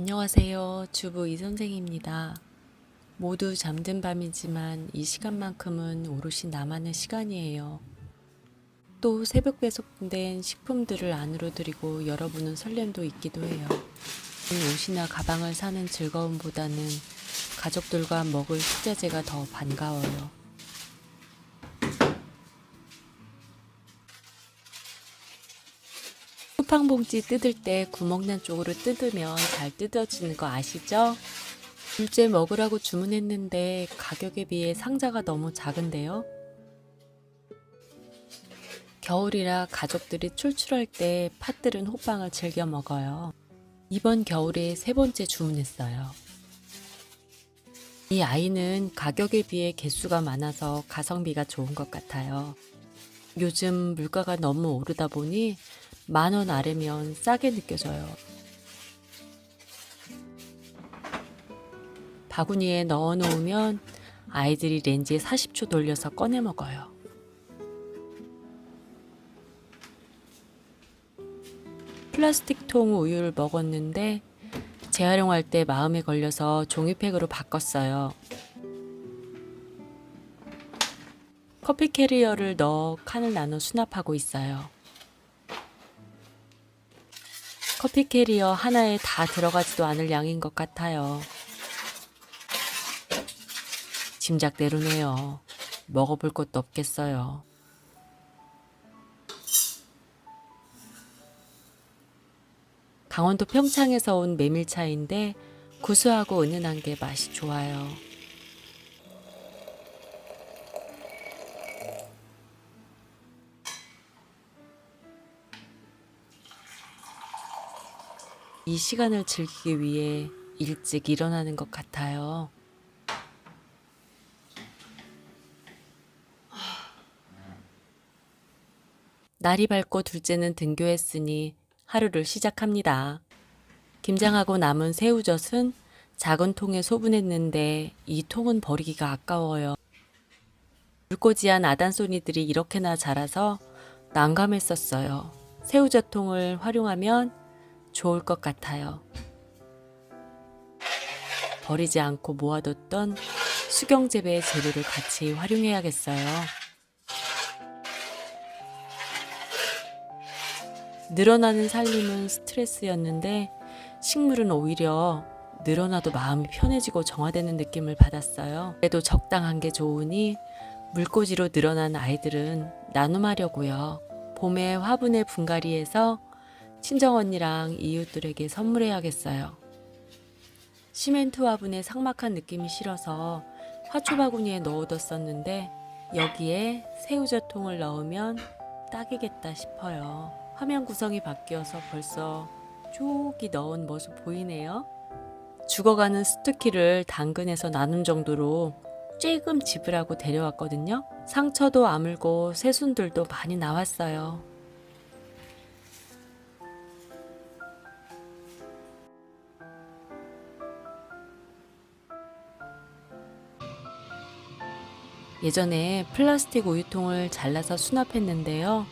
안녕하세요. 주부 이선생입니다. 모두 잠든 밤이지만 이 시간만큼은 오롯이 나만의 시간이에요. 또 새벽 배송된 식품들을 안으로 드리고 열어보는 설렘도 있기도 해요. 옷이나 가방을 사는 즐거움보다는 가족들과 먹을 식자재가 더 반가워요. 쿠팡 봉지 뜯을 때 구멍난 쪽으로 뜯으면 잘 뜯어지는 거 아시죠? 둘째 먹으라고 주문했는데 가격에 비해 상자가 너무 작은데요? 겨울이라 가족들이 출출할 때 팥들은 호빵을 즐겨 먹어요. 이번 겨울에 세 번째 주문했어요. 이 아이는 가격에 비해 개수가 많아서 가성비가 좋은 것 같아요. 요즘 물가가 너무 오르다 보니 만 원 아래면 싸게 느껴져요. 바구니에 넣어 놓으면 아이들이 렌즈에 40초 돌려서 꺼내 먹어요. 플라스틱 통 우유를 먹었는데 재활용할 때 마음에 걸려서 종이팩으로 바꿨어요. 커피 캐리어를 넣어 칸을 나눠 수납하고 있어요. 커피 캐리어 하나에 다 들어가지도 않을 양인 것 같아요. 짐작대로네요. 먹어볼 것도 없겠어요. 강원도 평창에서 온 메밀차인데 구수하고 은은한 게 맛이 좋아요. 이 시간을 즐기기 위해 일찍 일어나는 것 같아요. 날이 밝고 둘째는 등교했으니 하루를 시작합니다. 김장하고 남은 새우젓은 작은 통에 소분했는데 이 통은 버리기가 아까워요. 물꽂이한 아단소니들이 이렇게나 자라서 난감했었어요. 새우젓 통을 활용하면 좋을 것 같아요. 버리지 않고 모아뒀던 수경재배 재료를 같이 활용해야겠어요. 늘어나는 살림은 스트레스였는데 식물은 오히려 늘어나도 마음이 편해지고 정화되는 느낌을 받았어요. 그래도 적당한 게 좋으니 물꽂이로 늘어난 아이들은 나눔하려고요. 봄에 화분의 분갈이에서 친정 언니랑 이웃들에게 선물해야겠어요. 시멘트 화분의 삭막한 느낌이 싫어서 화초 바구니에 넣어뒀었는데 여기에 새우젓 통을 넣으면 딱이겠다 싶어요. 화면 구성이 바뀌어서 벌써 쪽이 넣은 모습 보이네요. 죽어가는 스투키를 당근에서 나눈 정도로 쬐금 집으라고 데려왔거든요. 상처도 아물고 새순들도 많이 나왔어요. 예전에 플라스틱 우유통을 잘라서 수납했는데요.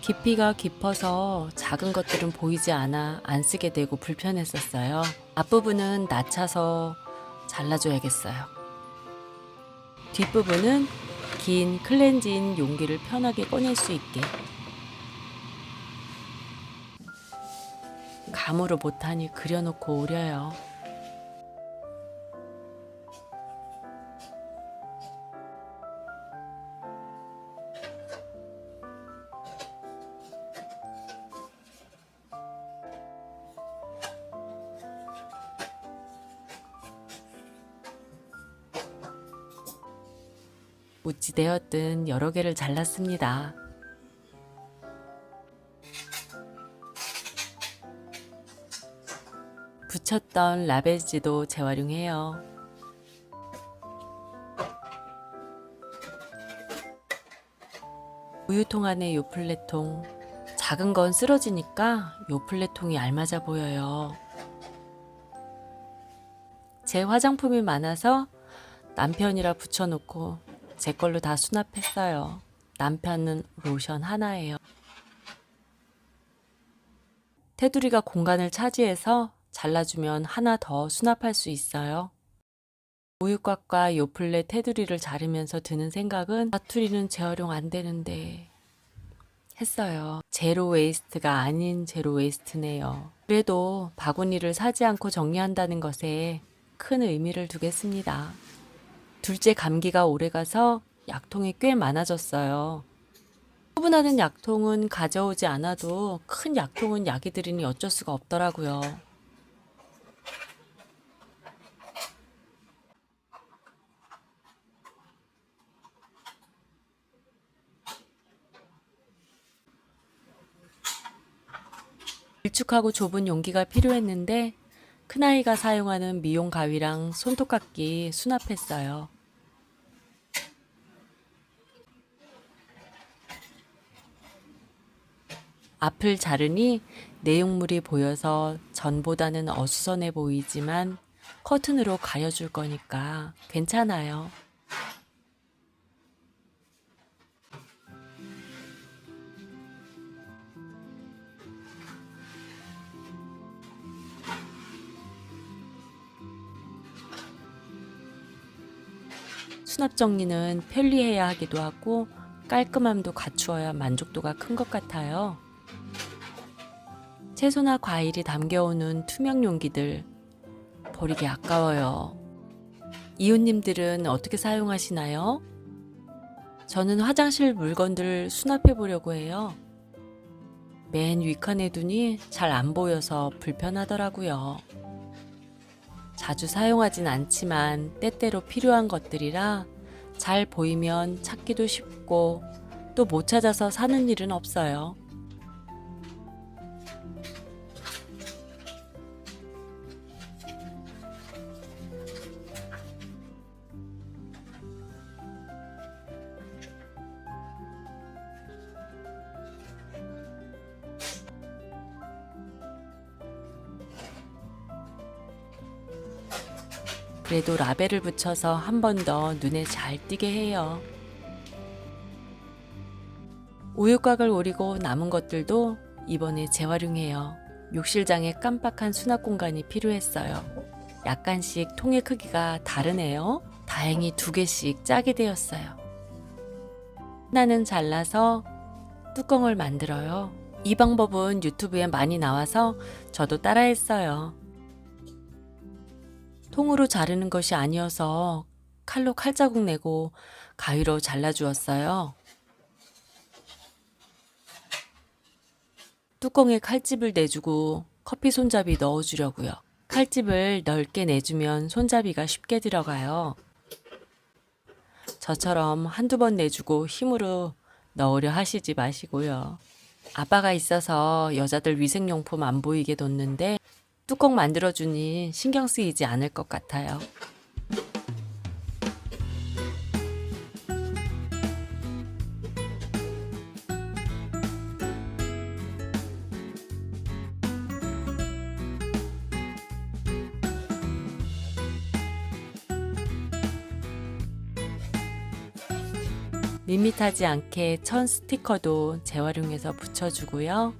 깊이가 깊어서 작은 것들은 보이지 않아 안 쓰게 되고 불편했었어요. 앞부분은 낮춰서 잘라줘야겠어요. 뒷부분은 긴 클렌징 용기를 편하게 꺼낼 수 있게. 감으로 못하니 그려놓고 오려요. 무찌되었든 여러 개를 잘랐습니다. 붙였던 라벨지도 재활용해요. 우유통 안에 요플레통. 작은 건 쓰러지니까 요플레통이 알맞아 보여요. 제 화장품이 많아서 남편이라 붙여놓고 제 걸로 다 수납했어요. 남편은 로션 하나예요. 테두리가 공간을 차지해서 잘라주면 하나 더 수납할 수 있어요. 우유곽과 요플레 테두리를 자르면서 드는 생각은 사투리는 재활용 안 되는데 했어요. 제로 웨이스트가 아닌 제로 웨이스트네요. 그래도 바구니를 사지 않고 정리한다는 것에 큰 의미를 두겠습니다. 둘째 감기가 오래가서 약통이 꽤 많아졌어요. 구분하는 약통은 가져오지 않아도 큰 약통은 약이 들으니 어쩔 수가 없더라고요. 일축하고 좁은 용기가 필요했는데 큰아이가 사용하는 미용 가위랑 손톱깎이 수납했어요. 앞을 자르니 내용물이 보여서 전보다는 어수선해 보이지만 커튼으로 가려줄 거니까 괜찮아요. 수납 정리는 편리해야 하기도 하고 깔끔함도 갖추어야 만족도가 큰 것 같아요. 채소나 과일이 담겨오는 투명 용기들 버리기 아까워요. 이웃님들은 어떻게 사용하시나요? 저는 화장실 물건들 수납해 보려고 해요. 맨 윗칸에 두니 잘 안 보여서 불편하더라고요. 자주 사용하진 않지만 때때로 필요한 것들이라 잘 보이면 찾기도 쉽고 또 못 찾아서 사는 일은 없어요. 그래도 라벨을 붙여서 한 번 더 눈에 잘 띄게 해요. 우유곽을 오리고 남은 것들도 이번에 재활용해요. 욕실장에 깜빡한 수납 공간이 필요했어요. 약간씩 통의 크기가 다르네요. 다행히 두 개씩 짜게 되었어요. 하나는 잘라서 뚜껑을 만들어요. 이 방법은 유튜브에 많이 나와서 저도 따라했어요. 통으로 자르는 것이 아니어서 칼로 칼자국 내고 가위로 잘라주었어요. 뚜껑에 칼집을 내주고 커피 손잡이 넣어주려고요. 칼집을 넓게 내주면 손잡이가 쉽게 들어가요. 저처럼 한두 번 내주고 힘으로 넣으려 하시지 마시고요. 아빠가 있어서 여자들 위생용품 안 보이게 뒀는데 뚜껑 만들어주니 신경 쓰이지 않을 것 같아요. 밋밋하지 않게 천 스티커도 재활용해서 붙여주고요.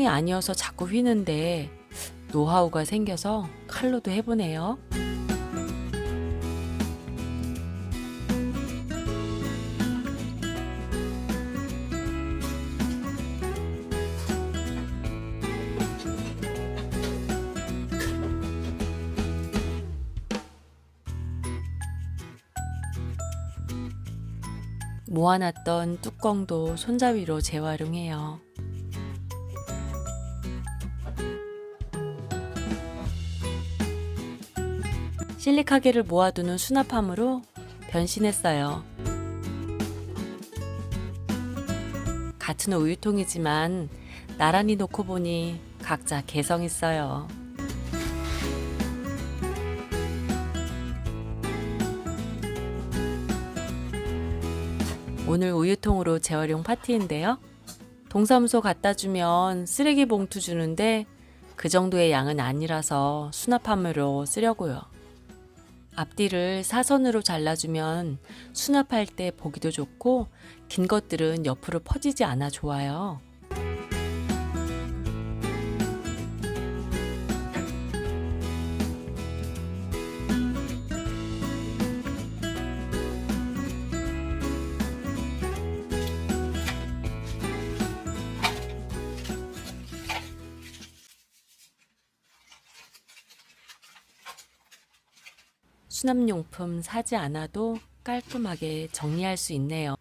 통이 아니어서 자꾸 휘는데 노하우가 생겨서 칼로도 해보네요. 모아놨던 뚜껑도 손잡이로 재활용해요. 실리카게를 모아두는 수납함으로 변신했어요. 같은 우유통이지만 나란히 놓고 보니 각자 개성 있어요. 오늘 우유통으로 재활용 파티인데요. 동사무소 갖다 주면 쓰레기 봉투 주는데 그 정도의 양은 아니라서 수납함으로 쓰려고요. 앞뒤를 사선으로 잘라주면 수납할 때 보기도 좋고 긴 것들은 옆으로 퍼지지 않아 좋아요. 수납용품 사지 않아도 깔끔하게 정리할 수 있네요.